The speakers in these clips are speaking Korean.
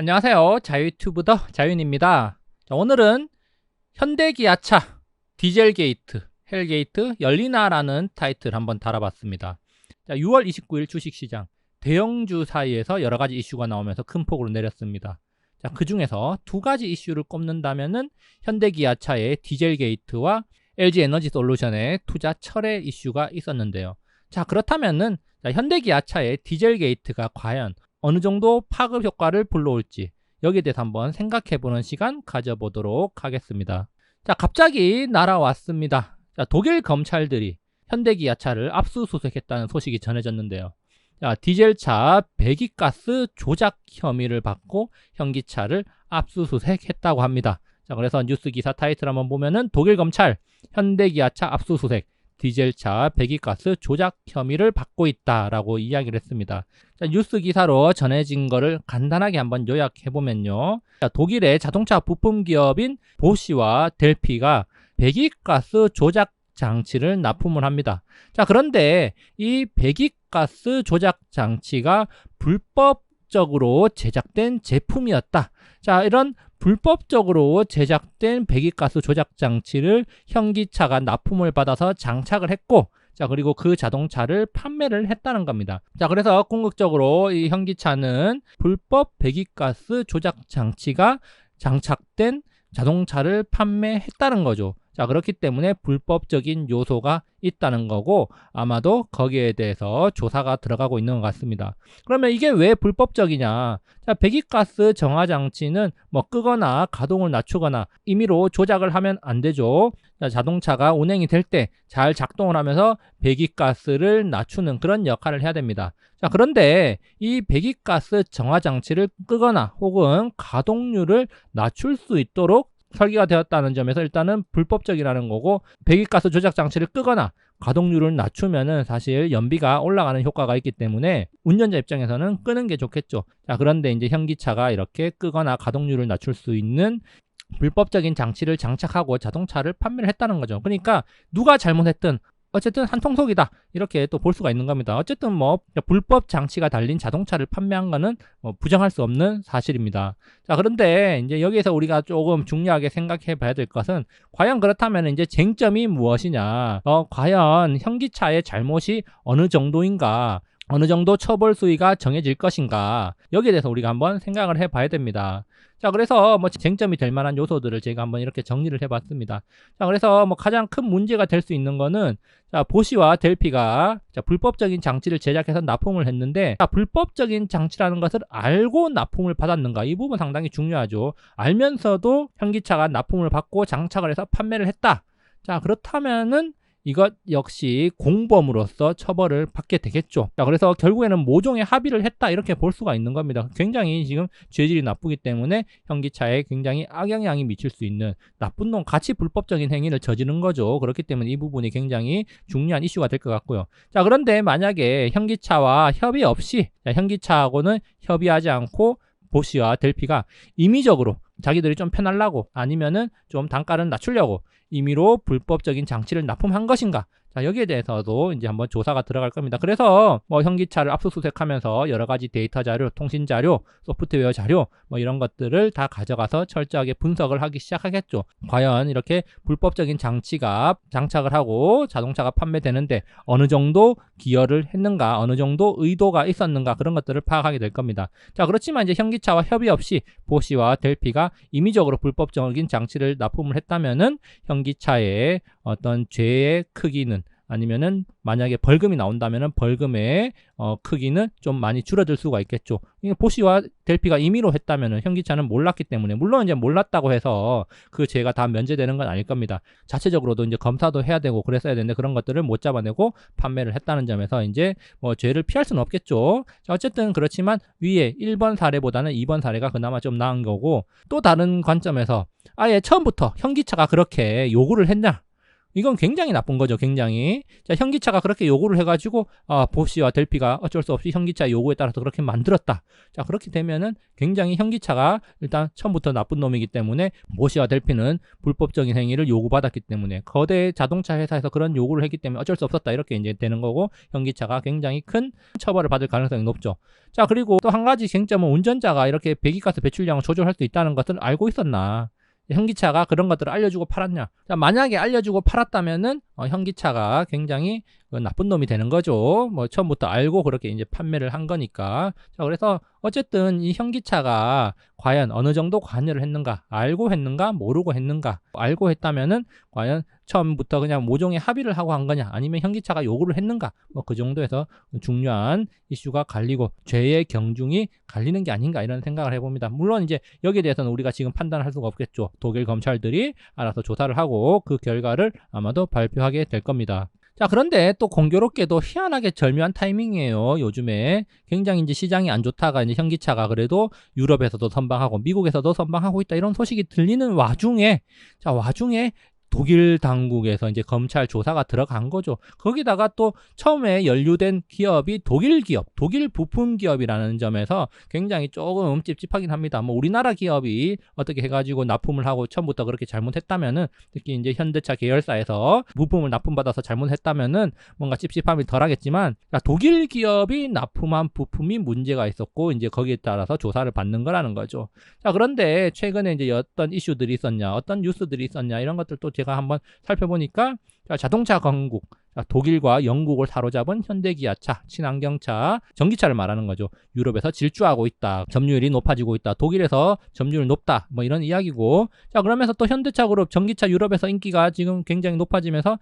안녕하세요. 자유튜브 더 자윤입니다. 자, 오늘은 현대기아차 디젤 게이트, 헬게이트 열리나라는 타이틀 한번 달아봤습니다. 자, 6월 29일 주식시장 대형주 사이에서 여러 가지 이슈가 나오면서 큰 폭으로 내렸습니다. 자, 그 중에서 두 가지 이슈를 꼽는다면 은 현대기아차의 디젤 게이트와 LG 에너지 솔루션의 투자 철회 이슈가 있었는데요. 자, 그렇다면은 자, 현대기아차의 디젤 게이트가 과연 어느 정도 파급 효과를 불러올지 여기에 대해서 한번 생각해보는 시간 가져보도록 하겠습니다. 자, 갑자기 날아왔습니다. 자, 독일 검찰들이 현대기아차를 압수수색했다는 소식이 전해졌는데요. 자, 디젤차 배기가스 조작 혐의를 받고 현기차를 압수수색했다고 합니다. 자, 그래서 뉴스 기사 타이틀 한번 보면은 독일 검찰 현대기아차 압수수색 디젤차 배기가스 조작 혐의를 받고 있다라고 이야기를 했습니다. 자, 뉴스 기사로 전해진 거를 간단하게 한번 요약해 보면요. 독일의 자동차 부품 기업인 보시와 델피가 배기가스 조작 장치를 납품을 합니다. 자, 그런데 이 배기가스 조작 장치가 불법 적으로 제작된 제품이었다. 자, 이런 불법적으로 제작된 배기가스 조작 장치를 현기차가 납품을 받아서 장착을 했고 자 그리고 그 자동차를 판매를 했다는 겁니다. 자 그래서 궁극적으로 이 현기차는 불법 배기가스 조작 장치가 장착된 자동차를 판매했다는 거죠. 자, 그렇기 때문에 불법적인 요소가 있다는 거고 아마도 거기에 대해서 조사가 들어가고 있는 것 같습니다. 그러면 이게 왜 불법적이냐? 자, 배기가스 정화 장치는 뭐 끄거나 가동을 낮추거나 임의로 조작을 하면 안 되죠. 자, 자동차가 운행이 될 때 잘 작동을 하면서 배기가스를 낮추는 그런 역할을 해야 됩니다. 자, 그런데 이 배기가스 정화 장치를 끄거나 혹은 가동률을 낮출 수 있도록 설계가 되었다는 점에서 일단은 불법적이라는 거고 배기가스 조작 장치를 끄거나 가동률을 낮추면은 사실 연비가 올라가는 효과가 있기 때문에 운전자 입장에서는 끄는 게 좋겠죠. 자, 그런데 이제 현기차가 이렇게 끄거나 가동률을 낮출 수 있는 불법적인 장치를 장착하고 자동차를 판매를 했다는 거죠. 그러니까 누가 잘못했든 어쨌든 한 통속이다 이렇게 또 볼 수가 있는 겁니다. 어쨌든 뭐 불법 장치가 달린 자동차를 판매한 거는 뭐 부정할 수 없는 사실입니다. 자 그런데 이제 여기에서 우리가 조금 중요하게 생각해 봐야 될 것은 과연 그렇다면 이제 쟁점이 무엇이냐? 어 과연 현기차의 잘못이 어느 정도인가? 어느 정도 처벌 수위가 정해질 것인가 여기에 대해서 우리가 한번 생각을 해 봐야 됩니다. 자 그래서 뭐 쟁점이 될 만한 요소들을 제가 한번 이렇게 정리를 해 봤습니다. 자 그래서 뭐 가장 큰 문제가 될 수 있는 거는 자 보시와 델피가 자, 불법적인 장치를 제작해서 납품을 했는데 자, 불법적인 장치라는 것을 알고 납품을 받았는가 이 부분 상당히 중요하죠. 알면서도 현기차가 납품을 받고 장착을 해서 판매를 했다. 자 그렇다면은 이것 역시 공범으로서 처벌을 받게 되겠죠. 자, 그래서 결국에는 모종의 합의를 했다 이렇게 볼 수가 있는 겁니다. 굉장히 지금 죄질이 나쁘기 때문에 현기차에 굉장히 악영향이 미칠 수 있는 나쁜 놈 같이 불법적인 행위를 저지른 거죠. 그렇기 때문에 이 부분이 굉장히 중요한 이슈가 될 것 같고요. 자, 그런데 만약에 현기차와 협의 없이 자, 현기차하고는 협의하지 않고 보시와 델피가 임의적으로 자기들이 좀 편하려고 아니면은 좀 단가를 낮추려고 임의로 불법적인 장치를 납품한 것인가 자, 여기에 대해서도 이제 한번 조사가 들어갈 겁니다. 그래서 뭐 현기차를 압수수색하면서 여러 가지 데이터 자료, 통신 자료, 소프트웨어 자료 뭐 이런 것들을 다 가져가서 철저하게 분석을 하기 시작하겠죠. 과연 이렇게 불법적인 장치가 장착을 하고 자동차가 판매되는데 어느 정도 기여를 했는가, 어느 정도 의도가 있었는가 그런 것들을 파악하게 될 겁니다. 자, 그렇지만 이제 현기차와 협의 없이 보시와 델피가 임의적으로 불법적인 장치를 납품을 했다면은 현기차의 어떤 죄의 크기는 아니면은 만약에 벌금이 나온다면은 벌금의 어, 크기는 좀 많이 줄어들 수가 있겠죠. 보시와 델피가 임의로 했다면은 현기차는 몰랐기 때문에 물론 이제 몰랐다고 해서 그 죄가 다 면제되는 건 아닐 겁니다. 자체적으로도 이제 검사도 해야 되고 그랬어야 되는데 그런 것들을 못 잡아내고 판매를 했다는 점에서 이제 뭐 죄를 피할 수는 없겠죠. 자, 어쨌든 그렇지만 위에 1번 사례보다는 2번 사례가 그나마 좀 나은 거고 또 다른 관점에서 아예 처음부터 현기차가 그렇게 요구를 했냐? 이건 굉장히 나쁜 거죠, 굉장히. 자, 현기차가 그렇게 요구를 해가지고, 아, 보시와 델피가 어쩔 수 없이 현기차 요구에 따라서 그렇게 만들었다. 자, 그렇게 되면은 굉장히 현기차가 일단 처음부터 나쁜 놈이기 때문에 보시와 델피는 불법적인 행위를 요구받았기 때문에 거대 자동차 회사에서 그런 요구를 했기 때문에 어쩔 수 없었다. 이렇게 이제 되는 거고, 현기차가 굉장히 큰 처벌을 받을 가능성이 높죠. 자, 그리고 또 한 가지 쟁점은 운전자가 이렇게 배기가스 배출량을 조절할 수 있다는 것을 알고 있었나. 현기차가 그런 것들을 알려주고 팔았냐. 자, 만약에 알려주고 팔았다면은 어, 현기차가 굉장히 그 나쁜 놈이 되는 거죠. 뭐 처음부터 알고 그렇게 이제 판매를 한 거니까. 자, 그래서 어쨌든 이 현기차가 과연 어느 정도 관여를 했는가, 알고 했는가, 모르고 했는가, 알고 했다면은 과연 처음부터 그냥 모종의 합의를 하고 한 거냐, 아니면 현기차가 요구를 했는가, 뭐 그 정도에서 중요한 이슈가 갈리고 죄의 경중이 갈리는 게 아닌가 이런 생각을 해봅니다. 물론 이제 여기에 대해서는 우리가 지금 판단할 수가 없겠죠. 독일 검찰들이 알아서 조사를 하고 그 결과를 아마도 발표하 게 될 겁니다. 자, 그런데 또 공교롭게도 희한하게 절묘한 타이밍이에요. 요즘에 굉장히 이제 시장이 안 좋다가 이제 현기차가 그래도 유럽에서도 선방하고 미국에서도 선방하고 있다 이런 소식이 들리는 와중에 자, 와중에 독일 당국에서 이제 검찰 조사가 들어간 거죠. 거기다가 또 처음에 연루된 기업이 독일 기업, 독일 부품 기업이라는 점에서 굉장히 조금 찝찝하긴 합니다. 뭐 우리나라 기업이 어떻게 해가지고 납품을 하고 처음부터 그렇게 잘못했다면은 특히 이제 현대차 계열사에서 부품을 납품받아서 잘못했다면은 뭔가 찝찝함이 덜하겠지만 독일 기업이 납품한 부품이 문제가 있었고 이제 거기에 따라서 조사를 받는 거라는 거죠. 자 그런데 최근에 이제 어떤 이슈들이 있었냐, 어떤 뉴스들이 있었냐 이런 것들도 제가 한번 살펴보니까 자동차 강국 독일과 영국을 사로잡은 현대기아차, 친환경차, 전기차를 말하는 거죠. 유럽에서 질주하고 있다. 점유율이 높아지고 있다. 독일에서 점유율 높다. 뭐 이런 이야기고. 자, 그러면서 또 현대차 그룹 전기차 유럽에서 인기가 지금 굉장히 높아지면서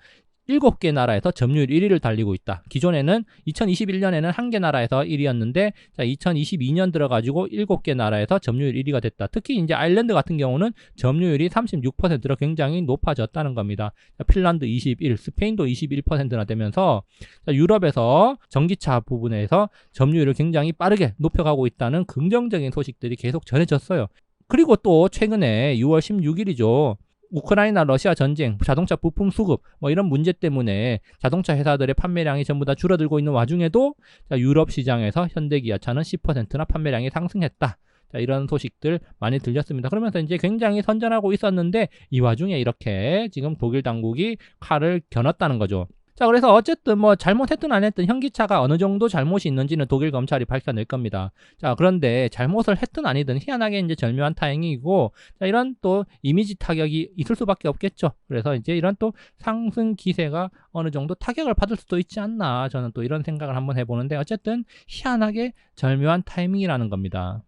7개 나라에서 점유율 1위를 달리고 있다. 기존에는 2021년에는 한 개 나라에서 1위였는데 자, 2022년 들어가지고 7개 나라에서 점유율 1위가 됐다. 특히 이제 아일랜드 같은 경우는 점유율이 36%로 굉장히 높아졌다는 겁니다. 자, 핀란드 21, 스페인도 21%나 되면서 자, 유럽에서 전기차 부분에서 점유율을 굉장히 빠르게 높여가고 있다는 긍정적인 소식들이 계속 전해졌어요. 그리고 또 최근에 6월 16일이죠. 우크라이나 러시아 전쟁, 자동차 부품 수급 뭐 이런 문제 때문에 자동차 회사들의 판매량이 전부 다 줄어들고 있는 와중에도 자, 유럽 시장에서 현대기아차는 10%나 판매량이 상승했다. 자, 이런 소식들 많이 들렸습니다. 그러면서 이제 굉장히 선전하고 있었는데 이 와중에 이렇게 지금 독일 당국이 칼을 겨눴다는 거죠. 자, 그래서 어쨌든 뭐 잘못했든 안 했든 현기차가 어느 정도 잘못이 있는지는 독일 검찰이 밝혀낼 겁니다. 자, 그런데 잘못을 했든 아니든 희한하게 이제 절묘한 타행이고, 자, 이런 또 이미지 타격이 있을 수밖에 없겠죠. 그래서 이제 이런 또 상승 기세가 어느 정도 타격을 받을 수도 있지 않나. 저는 또 이런 생각을 한번 해보는데, 어쨌든 희한하게 절묘한 타이밍이라는 겁니다.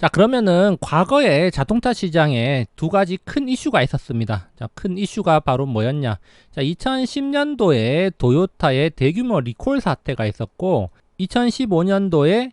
자, 그러면은 과거에 자동차 시장에 두 가지 큰 이슈가 있었습니다. 자, 큰 이슈가 바로 뭐였냐? 자, 2010년도에 도요타의 대규모 리콜 사태가 있었고 2015년도에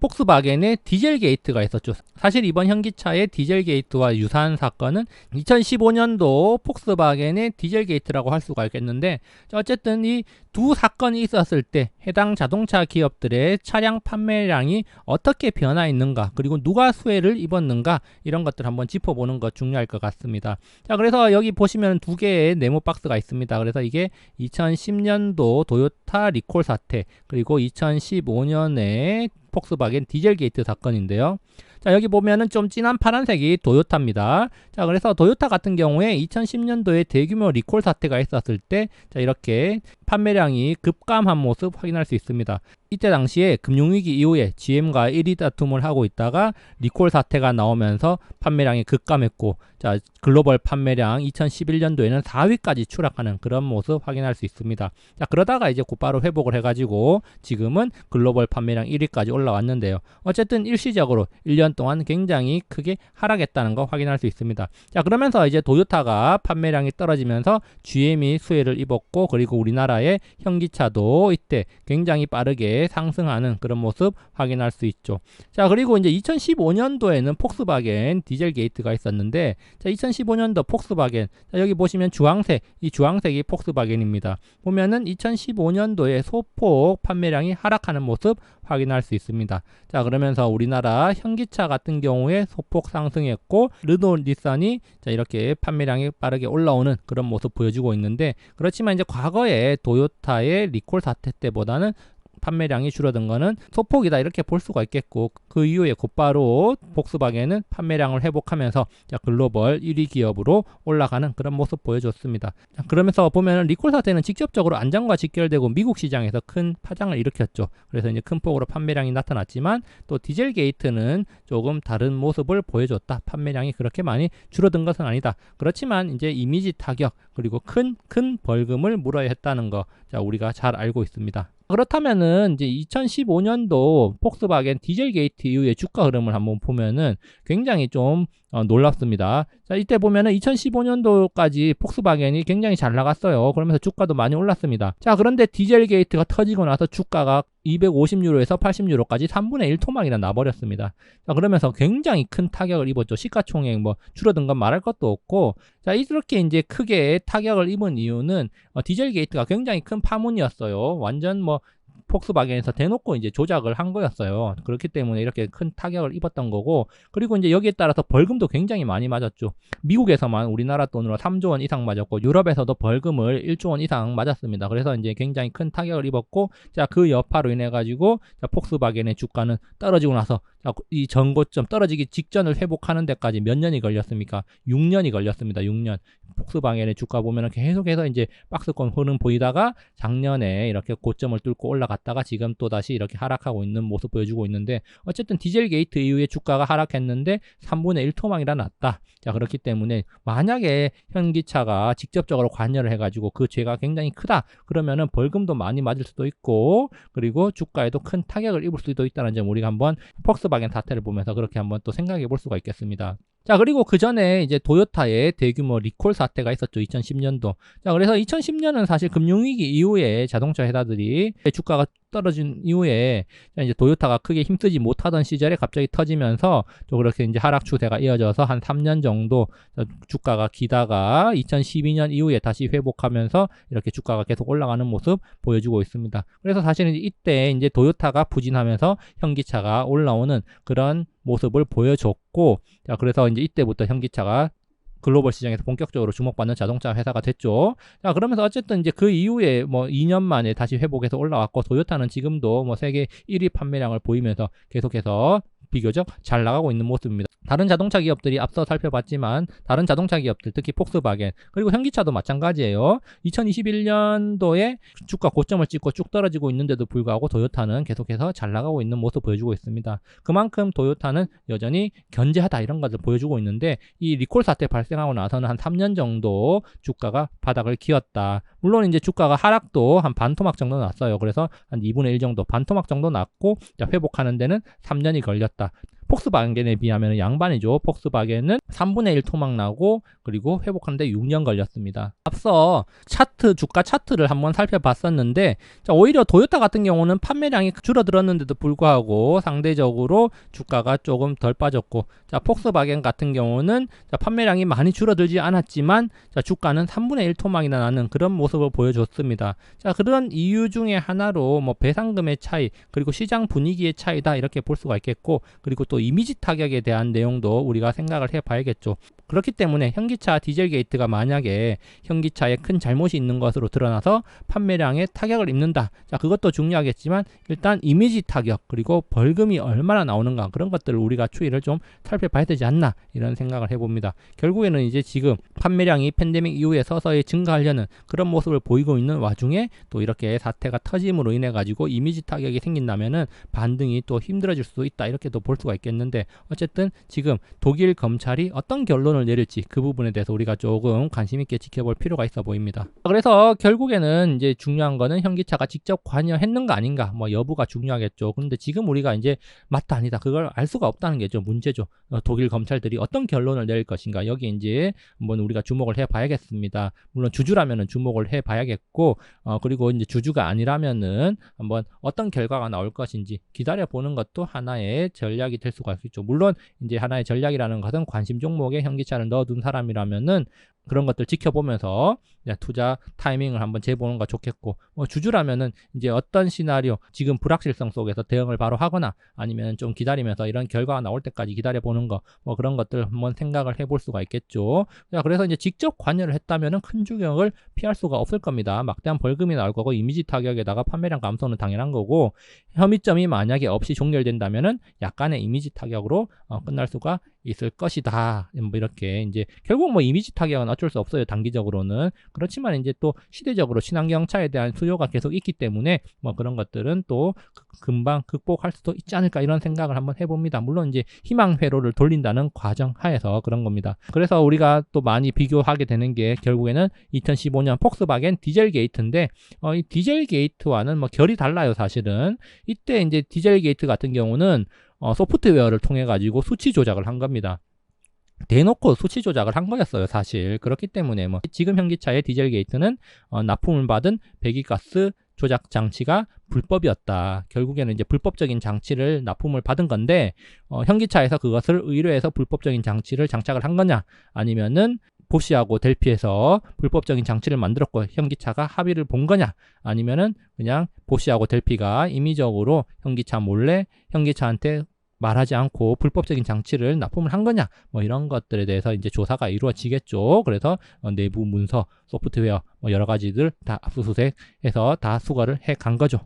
폭스바겐의 디젤 게이트가 있었죠. 사실 이번 현기차의 디젤 게이트와 유사한 사건은 2015년도 폭스바겐의 디젤 게이트라고 할 수가 있겠는데 어쨌든 이 두 사건이 있었을 때 해당 자동차 기업들의 차량 판매량이 어떻게 변화했는가 그리고 누가 수혜를 입었는가 이런 것들 한번 짚어보는 것 중요할 것 같습니다. 자 그래서 여기 보시면 두 개의 네모 박스가 있습니다. 그래서 이게 2010년도 도요타 리콜 사태 그리고 2015년에 폭스바겐 디젤 게이트 사건인데요. 자, 여기 보면은 좀 진한 파란색이 도요타입니다. 자, 그래서 도요타 같은 경우에 2010년도에 대규모 리콜 사태가 있었을 때, 자, 이렇게 판매량이 급감한 모습 확인할 수 있습니다. 이때 당시에 금융위기 이후에 GM과 1위 다툼을 하고 있다가 리콜 사태가 나오면서 판매량이 급감했고 자 글로벌 판매량 2011년도에는 4위까지 추락하는 그런 모습 확인할 수 있습니다. 자 그러다가 이제 곧바로 회복을 해가지고 지금은 글로벌 판매량 1위까지 올라왔는데요. 어쨌든 일시적으로 1년 동안 굉장히 크게 하락했다는 거 확인할 수 있습니다. 자 그러면서 이제 도요타가 판매량이 떨어지면서 GM이 수혜를 입었고 그리고 우리나라의 현기차도 이때 굉장히 빠르게 상승하는 그런 모습 확인할 수 있죠. 자, 그리고 이제 2015년도에는 폭스바겐 디젤 게이트가 있었는데 자, 2015년도 폭스바겐 자, 여기 보시면 주황색 이 주황색이 폭스바겐입니다. 보면은 2015년도에 소폭 판매량이 하락하는 모습 확인할 수 있습니다. 자, 그러면서 우리나라 현기차 같은 경우에 소폭 상승했고 르노 닛산이 자, 이렇게 판매량이 빠르게 올라오는 그런 모습 보여주고 있는데 그렇지만 이제 과거에 도요타의 리콜 사태 때보다는 판매량이 줄어든 거는 소폭이다 이렇게 볼 수가 있겠고 그 이후에 곧바로 복스바겐은 판매량을 회복하면서 글로벌 1위 기업으로 올라가는 그런 모습 보여줬습니다. 그러면서 보면 리콜 사태는 직접적으로 안전과 직결되고 미국 시장에서 큰 파장을 일으켰죠. 그래서 이제 큰 폭으로 판매량이 나타났지만 또 디젤 게이트는 조금 다른 모습을 보여줬다. 판매량이 그렇게 많이 줄어든 것은 아니다. 그렇지만 이제 이미지 타격 그리고 큰 큰 벌금을 물어야 했다는 거 자, 우리가 잘 알고 있습니다. 그렇다면은 이제 2015년도 폭스바겐 디젤 게이트 이후의 주가 흐름을 한번 보면은 굉장히 좀 어, 놀랍습니다. 자, 이때 보면은 2015년도까지 폭스바겐이 굉장히 잘 나갔어요. 그러면서 주가도 많이 올랐습니다. 자, 그런데 디젤 게이트가 터지고 나서 주가가 250유로에서 80유로까지 3분의 1 토막이나 나버렸습니다. 자, 그러면서 굉장히 큰 타격을 입었죠. 시가총액 뭐 줄어든 건 말할 것도 없고, 자, 이렇게 이제 크게 타격을 입은 이유는 어, 디젤 게이트가 굉장히 큰 파문이었어요. 완전 뭐 폭스바겐에서 대놓고 이제 조작을 한 거였어요. 그렇기 때문에 이렇게 큰 타격을 입었던 거고, 그리고 이제 여기에 따라서 벌금도 굉장히 많이 맞았죠. 미국에서만 우리나라 돈으로 3조 원 이상 맞았고, 유럽에서도 벌금을 1조 원 이상 맞았습니다. 그래서 이제 굉장히 큰 타격을 입었고, 자, 그 여파로 인해 가지고, 자, 폭스바겐의 주가는 떨어지고 나서, 자, 이 전고점 떨어지기 직전을 회복하는 데까지 몇 년이 걸렸습니까? 6년이 걸렸습니다. 6년. 폭스바겐의 주가 보면은 계속해서 이제 박스권 흐름 보이다가 작년에 이렇게 고점을 뚫고 올라 갔다가 지금 또 다시 이렇게 하락하고 있는 모습 보여주고 있는데 어쨌든 디젤 게이트 이후에 주가가 하락했는데 3분의 1 토막이라 났다. 자 그렇기 때문에 만약에 현기차가 직접적으로 관여를 해가지고 그 죄가 굉장히 크다 그러면은 벌금도 많이 맞을 수도 있고 그리고 주가에도 큰 타격을 입을 수도 있다는 점 우리가 한번 폭스바겐 사태를 보면서 그렇게 한번 또 생각해 볼 수가 있겠습니다. 자, 그리고 그 전에 이제 도요타의 대규모 리콜 사태가 있었죠. 2010년도. 자, 그래서 2010년은 사실 금융위기 이후에 자동차 회사들이 주가가 떨어진 이후에 이제 도요타가 크게 힘쓰지 못하던 시절에 갑자기 터지면서 또 그렇게 이제 하락 추세가 이어져서 한 3년 정도 주가가 기다가 2012년 이후에 다시 회복하면서 이렇게 주가가 계속 올라가는 모습 보여주고 있습니다. 그래서 사실은 이때 이제 도요타가 부진하면서 현기차가 올라오는 그런 모습을 보여줬고 자 그래서 이제 이때부터 현기차가 글로벌 시장에서 본격적으로 주목받는 자동차 회사가 됐죠. 자, 그러면서 어쨌든 이제 그 이후에 뭐 2년 만에 다시 회복해서 올라왔고 도요타는 지금도 뭐 세계 1위 판매량을 보이면서 계속해서 비교적 잘 나가고 있는 모습입니다. 다른 자동차 기업들이 앞서 살펴봤지만 다른 자동차 기업들 특히 폭스바겐 그리고 현기차도 마찬가지예요. 2021년도에 주가 고점을 찍고 쭉 떨어지고 있는데도 불구하고 도요타는 계속해서 잘 나가고 있는 모습 보여주고 있습니다. 그만큼 도요타는 여전히 견제하다 이런 것을 보여주고 있는데 이 리콜 사태 발생 하고 나서는 한 3년 정도 주가가 바닥을 기었다. 물론 이제 주가가 하락도 한 반토막 정도 났어요. 그래서 한 2분의 1 정도 반토막 정도 났고 회복하는 데는 3년이 걸렸다. 폭스바겐에 비하면 양반이죠. 폭스바겐은 3분의 1 토막 나고 그리고 회복하는데 6년 걸렸습니다. 앞서 차트 주가 차트를 한번 살펴봤었는데 자, 오히려 도요타 같은 경우는 판매량이 줄어들었는데도 불구하고 상대적으로 주가가 조금 덜 빠졌고 자, 폭스바겐 같은 경우는 자, 판매량이 많이 줄어들지 않았지만 자, 주가는 3분의 1 토막이나 나는 그런 모습을 보여줬습니다. 자, 그런 이유 중에 하나로 뭐 배상금의 차이 그리고 시장 분위기의 차이다 이렇게 볼 수가 있겠고 그리고 또 이미지 타격에 대한 내용도 우리가 생각을 해봐야 겠죠. 그렇기 때문에 현기차 디젤 게이트가 만약에 현기차에 큰 잘못이 있는 것으로 드러나서 판매량에 타격을 입는다. 자, 그것도 중요하겠지만 일단 이미지 타격 그리고 벌금이 얼마나 나오는가 그런 것들을 우리가 추이를 좀 살펴봐야 되지 않나 이런 생각을 해봅니다. 결국에는 이제 지금 판매량이 팬데믹 이후에 서서히 증가하려는 그런 모습을 보이고 있는 와중에 또 이렇게 사태가 터짐으로 인해 가지고 이미지 타격이 생긴다면은 반등이 또 힘들어질 수 있다 이렇게도 볼 수가 있겠는데 어쨌든 지금 독일 검찰이 어떤 결론을 결론을 내릴지 그 부분에 대해서 우리가 조금 관심 있게 지켜볼 필요가 있어 보입니다. 그래서 결국에는 이제 중요한 거는 현기차가 직접 관여했는가 아닌가 뭐 여부가 중요하겠죠. 근데 지금 우리가 이제 맞다 아니다 그걸 알 수가 없다는 게 좀 문제죠. 어, 독일 검찰들이 어떤 결론을 내릴 것인가 여기 이제 한번 우리가 주목을 해봐야겠습니다. 물론 주주라면은 주목을 해봐야겠고 어, 그리고 이제 주주가 아니라면은 한번 어떤 결과가 나올 것인지 기다려 보는 것도 하나의 전략이 될 수가 있겠죠. 물론 이제 하나의 전략이라는 것은 관심 종목에 현기차 를 넣어둔 사람이라면은 그런 것들 지켜보면서 투자 타이밍을 한번 재보는 거 좋겠고 뭐 주주라면은 이제 어떤 시나리오 지금 불확실성 속에서 대응을 바로 하거나 아니면 좀 기다리면서 이런 결과가 나올 때까지 기다려 보는 거 뭐 그런 것들 한번 생각을 해볼 수가 있겠죠. 자 그래서 이제 직접 관여를 했다면은 큰 주격을 피할 수가 없을 겁니다. 막대한 벌금이 나올 거고 이미지 타격에다가 판매량 감소는 당연한 거고 혐의점이 만약에 없이 종결된다면은 약간의 이미지 타격으로 어, 끝날 수가 있을 것이다. 뭐 이렇게 이제 결국 뭐 이미지 타격은 어쩔 수 없어요. 단기적으로는 그렇지만 이제 또 시대적으로 친환경 차에 대한 수요가 계속 있기 때문에 뭐 그런 것들은 또 금방 극복할 수도 있지 않을까 이런 생각을 한번 해봅니다. 물론 이제 희망 회로를 돌린다는 과정 하에서 그런 겁니다. 그래서 우리가 또 많이 비교하게 되는 게 결국에는 2015년 폭스바겐 디젤 게이트인데 어, 이 디젤 게이트와는 뭐 결이 달라요. 사실은 이때 이제 디젤 게이트 같은 경우는 어, 소프트웨어를 통해 가지고 수치 조작을 한 겁니다. 대놓고 수치 조작을 한 거였어요, 사실. 그렇기 때문에 뭐 지금 현기차의 디젤 게이트는 어, 납품을 받은 배기가스 조작 장치가 불법이었다. 결국에는 이제 불법적인 장치를 납품을 받은 건데 어, 현기차에서 그것을 의뢰해서 불법적인 장치를 장착을 한 거냐 아니면은 보시하고 델피에서 불법적인 장치를 만들었고 현기차가 합의를 본 거냐 아니면은 그냥 보시하고 델피가 임의적으로 현기차 몰래 현기차한테 말하지 않고 불법적인 장치를 납품을 한 거냐 뭐 이런 것들에 대해서 이제 조사가 이루어지겠죠. 그래서 어, 내부 문서, 소프트웨어 뭐 여러 가지들 다 압수수색해서 다 수거를 해 간 거죠.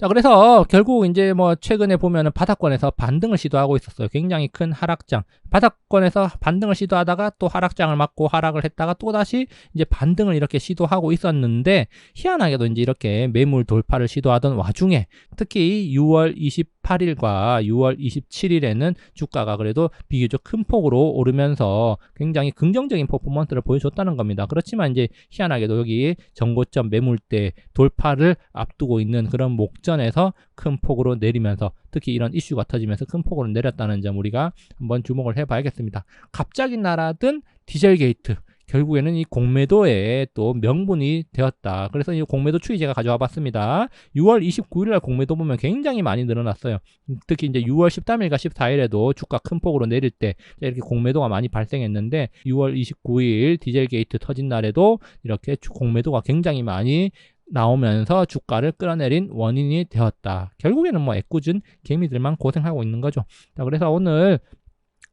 자, 그래서 결국 이제 뭐 최근에 보면은 바닥권에서 반등을 시도하고 있었어요. 굉장히 큰 하락장. 바닥권에서 반등을 시도하다가 또 하락장을 맞고 하락을 했다가 또 다시 이제 반등을 이렇게 시도하고 있었는데 희한하게도 이제 이렇게 매물 돌파를 시도하던 와중에 특히 6월 28일과 6월 27일에는 주가가 그래도 비교적 큰 폭으로 오르면서 굉장히 긍정적인 퍼포먼스를 보여줬다는 겁니다. 그렇지만 이제 희한하게도 여기 정고점 매물대 돌파를 앞두고 있는 그런 목적 직전에서 큰 폭으로 내리면서 특히 이런 이슈가 터지면서 큰 폭으로 내렸다는 점 우리가 한번 주목을 해봐야겠습니다. 갑자기 날아든 디젤 게이트 결국에는 이 공매도에 또 명분이 되었다. 그래서 이 공매도 추이 제가 가져와 봤습니다. 6월 29일 날 공매도 보면 굉장히 많이 늘어났어요. 특히 이제 6월 13일과 14일에도 주가 큰 폭으로 내릴 때 이렇게 공매도가 많이 발생했는데 6월 29일 디젤 게이트 터진 날에도 이렇게 공매도가 굉장히 많이 나오면서 주가를 끌어내린 원인이 되었다. 결국에는 뭐 애꿎은 개미들만 고생하고 있는 거죠. 자, 그래서 오늘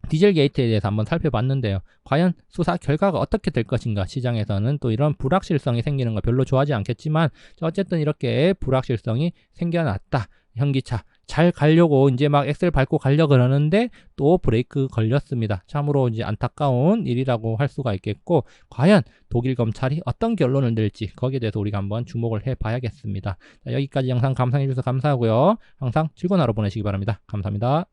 디젤 게이트에 대해서 한번 살펴봤는데요. 과연 수사 결과가 어떻게 될 것인가 시장에서는 또 이런 불확실성이 생기는 거 별로 좋아하지 않겠지만 어쨌든 이렇게 불확실성이 생겨났다. 현기차 잘 가려고 이제 막 엑셀 밟고 가려 그러는데 또 브레이크 걸렸습니다. 참으로 이제 안타까운 일이라고 할 수가 있겠고 과연 독일 검찰이 어떤 결론을 낼지 거기에 대해서 우리가 한번 주목을 해 봐야겠습니다. 여기까지 영상 감상해 주셔서 감사하고요. 항상 즐거운 하루 보내시기 바랍니다. 감사합니다.